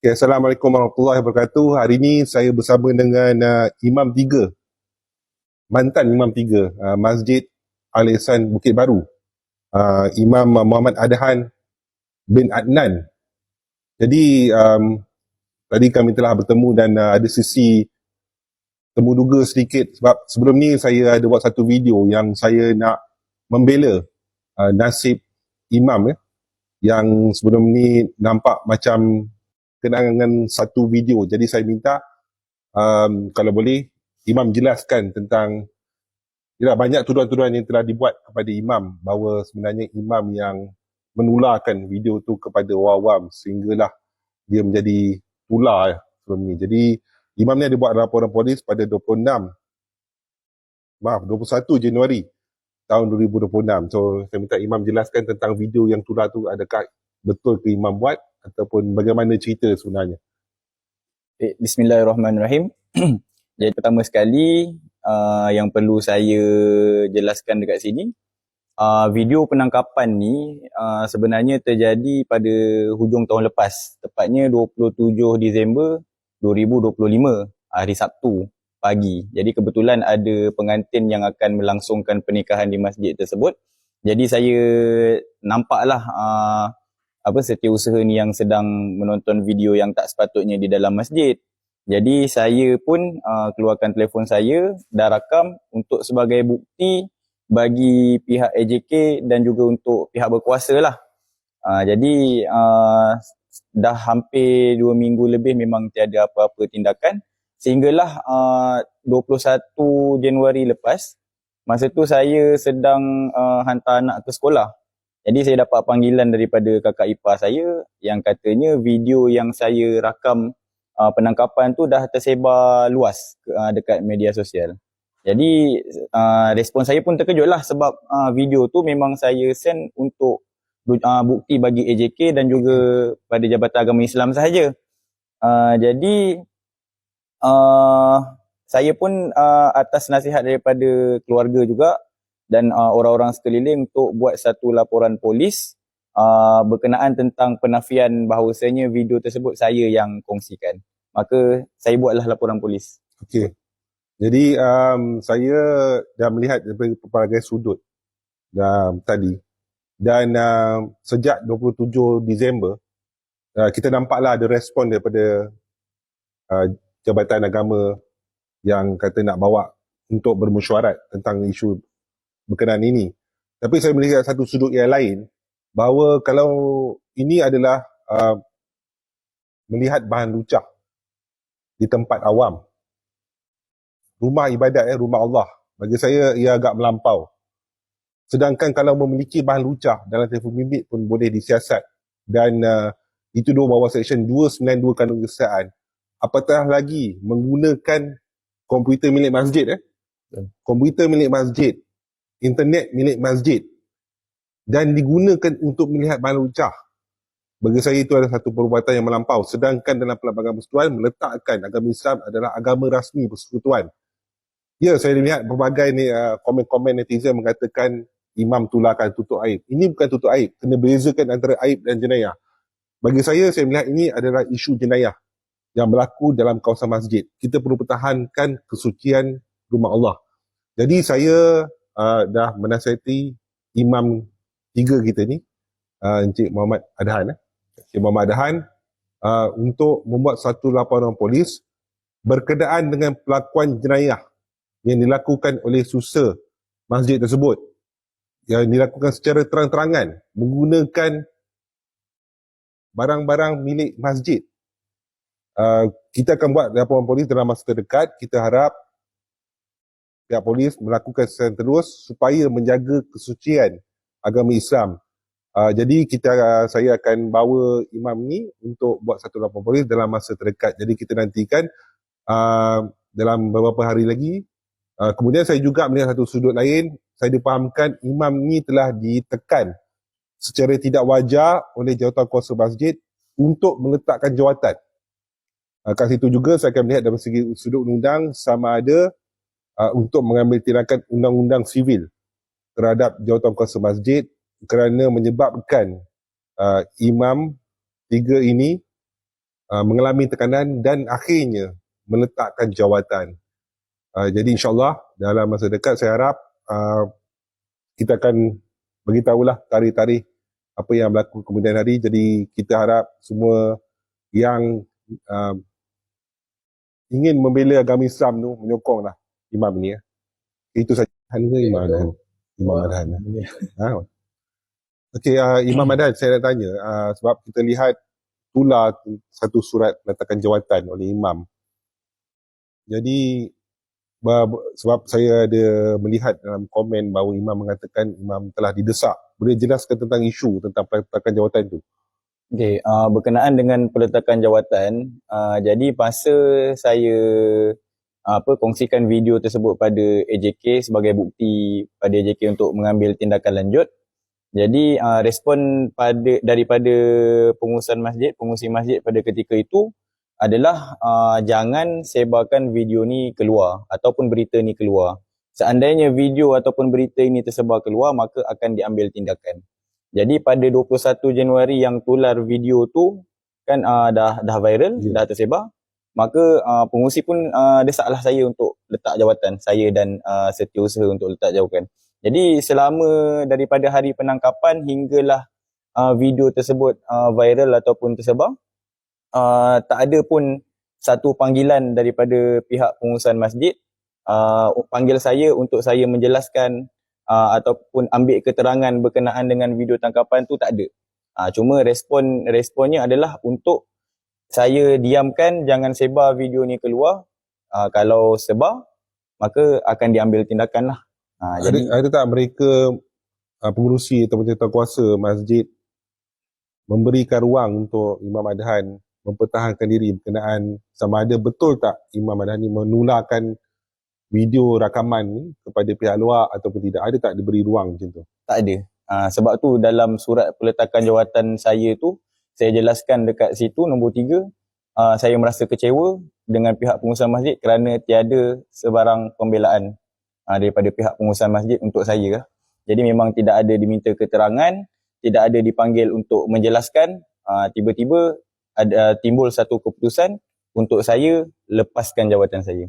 Okay, Assalamualaikum warahmatullahi wabarakatuh. Hari ini saya bersama dengan uh, Imam Tiga, mantan Imam Tiga, uh, Masjid Al-Ihsan Bukit Baru. Uh, Imam Muhammad Adhan bin Adnan. Jadi, um, tadi kami telah bertemu dan uh, ada sisi temu duga sedikit sebab sebelum ni saya ada buat satu video yang saya nak membela uh, nasib imam ya, yang sebelum ni nampak macam kenangan dengan satu video. Jadi saya minta um, kalau boleh imam jelaskan tentang ya, banyak tuduhan-tuduhan yang telah dibuat kepada imam bahawa sebenarnya imam yang menularkan video tu kepada orang awam sehinggalah dia menjadi tular ya, sebelum ni. Jadi imam ni ada buat laporan polis pada 26 maaf 21 Januari tahun 2026. So saya minta imam jelaskan tentang video yang tular tu adakah betul ke imam buat ataupun bagaimana cerita sebenarnya? Eh, Bismillahirrahmanirrahim. Jadi pertama sekali uh, yang perlu saya jelaskan dekat sini, uh, video penangkapan ni uh, sebenarnya terjadi pada hujung tahun lepas, tepatnya 27 Disember 2025, hari Sabtu pagi. Jadi kebetulan ada pengantin yang akan melangsungkan pernikahan di masjid tersebut. Jadi saya nampaklah uh, apa setiausaha ni yang sedang menonton video yang tak sepatutnya di dalam masjid. Jadi saya pun uh, keluarkan telefon saya dah rakam untuk sebagai bukti bagi pihak AJK dan juga untuk pihak berkuasa lah. Uh, jadi uh, dah hampir dua minggu lebih memang tiada apa-apa tindakan. Sehinggalah uh, 21 Januari lepas, masa tu saya sedang uh, hantar anak ke sekolah. Jadi saya dapat panggilan daripada kakak ipar saya yang katanya video yang saya rakam uh, penangkapan tu dah tersebar luas uh, dekat media sosial. Jadi uh, respon saya pun terkejut lah sebab uh, video tu memang saya send untuk uh, bukti bagi AJK dan juga pada Jabatan Agama Islam sahaja. Uh, jadi uh, saya pun uh, atas nasihat daripada keluarga juga dan uh, orang-orang sekeliling untuk buat satu laporan polis uh, berkenaan tentang penafian bahawasanya video tersebut saya yang kongsikan. Maka saya buatlah laporan polis. Okey. Jadi um, saya dah melihat dari pelbagai sudut um, tadi dan uh, sejak 27 Disember uh, kita nampaklah ada respon daripada uh, Jabatan Agama yang kata nak bawa untuk bermesyuarat tentang isu berkenaan ini. Tapi saya melihat satu sudut yang lain bahawa kalau ini adalah uh, melihat bahan lucah di tempat awam. Rumah ibadat ya, rumah Allah. Bagi saya ia agak melampau. Sedangkan kalau memiliki bahan lucah dalam telefon bimbit pun boleh disiasat dan uh, itu dua bawah seksyen 292 kanun kesihatan. Apatah lagi menggunakan komputer milik masjid eh. Komputer milik masjid internet milik masjid dan digunakan untuk melihat bahan lucah. Bagi saya itu adalah satu perbuatan yang melampau. Sedangkan dalam pelbagai persekutuan meletakkan agama Islam adalah agama rasmi persekutuan. Ya, saya lihat berbagai ni, uh, komen-komen netizen mengatakan imam tularkan tutup aib. Ini bukan tutup aib. Kena bezakan antara aib dan jenayah. Bagi saya, saya melihat ini adalah isu jenayah yang berlaku dalam kawasan masjid. Kita perlu pertahankan kesucian rumah Allah. Jadi saya uh, dah menasihati imam tiga kita ni uh, Encik Muhammad Adhan eh. Encik Muhammad Adhan uh, untuk membuat satu laporan polis berkenaan dengan pelakuan jenayah yang dilakukan oleh susah masjid tersebut yang dilakukan secara terang-terangan menggunakan barang-barang milik masjid. Uh, kita akan buat laporan polis dalam masa terdekat. Kita harap pihak polis melakukan secara terus supaya menjaga kesucian agama Islam. Uh, jadi kita uh, saya akan bawa imam ni untuk buat satu laporan polis dalam masa terdekat. Jadi kita nantikan uh, dalam beberapa hari lagi. Uh, kemudian saya juga melihat satu sudut lain. Saya dipahamkan imam ni telah ditekan secara tidak wajar oleh jawatan kuasa masjid untuk meletakkan jawatan. Uh, kat situ juga saya akan melihat dari segi sudut undang sama ada uh, untuk mengambil tindakan undang-undang sivil terhadap jawatan kuasa masjid kerana menyebabkan uh, imam tiga ini uh, mengalami tekanan dan akhirnya meletakkan jawatan. Uh, jadi insyaAllah dalam masa dekat saya harap uh, kita akan beritahulah tarikh-tarikh apa yang berlaku kemudian hari. Jadi kita harap semua yang uh, ingin membela agama Islam tu menyokonglah imam ni. Ya. Itu saja. Hanya imam Adhan. Imam Adhan. Ha? Okey, uh, Imam Adhan saya nak tanya uh, sebab kita lihat tular satu surat letakkan jawatan oleh imam. Jadi sebab saya ada melihat dalam komen bahawa imam mengatakan imam telah didesak. Boleh jelaskan tentang isu tentang peletakan jawatan itu? Okey, uh, berkenaan dengan peletakan jawatan, uh, jadi masa saya apa kongsikan video tersebut pada AJK sebagai bukti pada AJK untuk mengambil tindakan lanjut. Jadi uh, respon pada daripada pengurusan masjid, pengurusi masjid pada ketika itu adalah uh, jangan sebarkan video ni keluar ataupun berita ni keluar. Seandainya video ataupun berita ini tersebar keluar maka akan diambil tindakan. Jadi pada 21 Januari yang tular video tu kan uh, dah dah viral, yeah. dah tersebar, maka uh, pengurusi pun uh, desaklah saya untuk letak jawatan saya dan uh, setiausaha untuk letak jawatan. Jadi selama daripada hari penangkapan hinggalah uh, video tersebut uh, viral ataupun tersebar, uh, tak ada pun satu panggilan daripada pihak pengurusan masjid uh, panggil saya untuk saya menjelaskan uh, ataupun ambil keterangan berkenaan dengan video tangkapan tu tak ada. Uh, cuma respon responnya adalah untuk saya diamkan jangan sebar video ni keluar. Uh, kalau sebar maka akan diambil tindakan lah. Uh, ada, jadi ada tak mereka uh, pengurusi atau kuasa masjid memberikan ruang untuk Imam Adhan mempertahankan diri berkenaan sama ada betul tak Imam Adhani menularkan video rakaman ni kepada pihak luar ataupun tidak ada tak diberi ruang macam tu tak ada uh, sebab tu dalam surat peletakan jawatan saya tu saya jelaskan dekat situ nombor tiga uh, saya merasa kecewa dengan pihak pengurusan masjid kerana tiada sebarang pembelaan uh, daripada pihak pengurusan masjid untuk saya jadi memang tidak ada diminta keterangan tidak ada dipanggil untuk menjelaskan uh, tiba-tiba ada timbul satu keputusan untuk saya lepaskan jawatan saya.